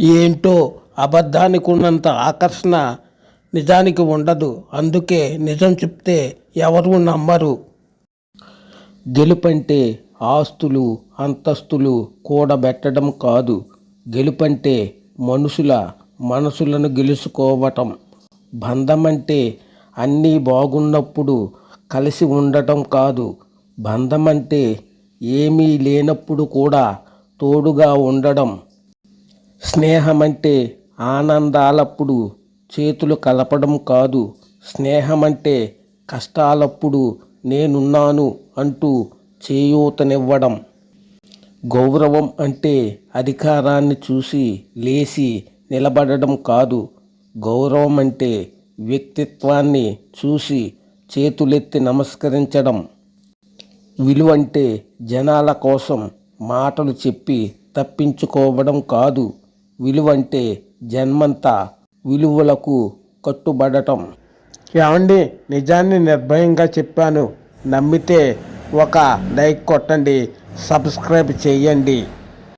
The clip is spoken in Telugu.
ఏంటో అబద్ధానికి ఉన్నంత ఆకర్షణ నిజానికి ఉండదు. అందుకే నిజం చెప్తే ఎవరు నమ్మరు. గెలుపంటే ఆస్తులు అంతస్తులు కూడబెట్టడం కాదు. గెలుపంటే మనుషుల మనసులను గెలుచుకోవటం. బంధమంటే అన్నీ బాగున్నప్పుడు కలిసి ఉండటం కాదు. బంధం అంటే ఏమీ లేనప్పుడు కూడా తోడుగా ఉండడం. స్నేహం అంటే ఆనందాలప్పుడు చేతులు కలపడం కాదు. స్నేహమంటే కష్టాలప్పుడు నేనున్నాను అంటూ చేయూతనివ్వడం. గౌరవం అంటే అధికారాన్ని చూసి లేచి నిలబడడం కాదు. గౌరవం అంటే వ్యక్తిత్వాన్ని చూసి చేతులెత్తి నమస్కరించడం. విలువ అంటే జనాల కోసం మాటలు చెప్పి తప్పించుకోవడం కాదు. విలువ అంటే జన్మంతా విలువలకు కట్టుబడటం. ఏమండి నిజాన్ని నిర్భయంగా చెప్పాను. నమ్మితే ఒక లైక్ కొట్టండి సబ్స్క్రైబ్ చేయండి.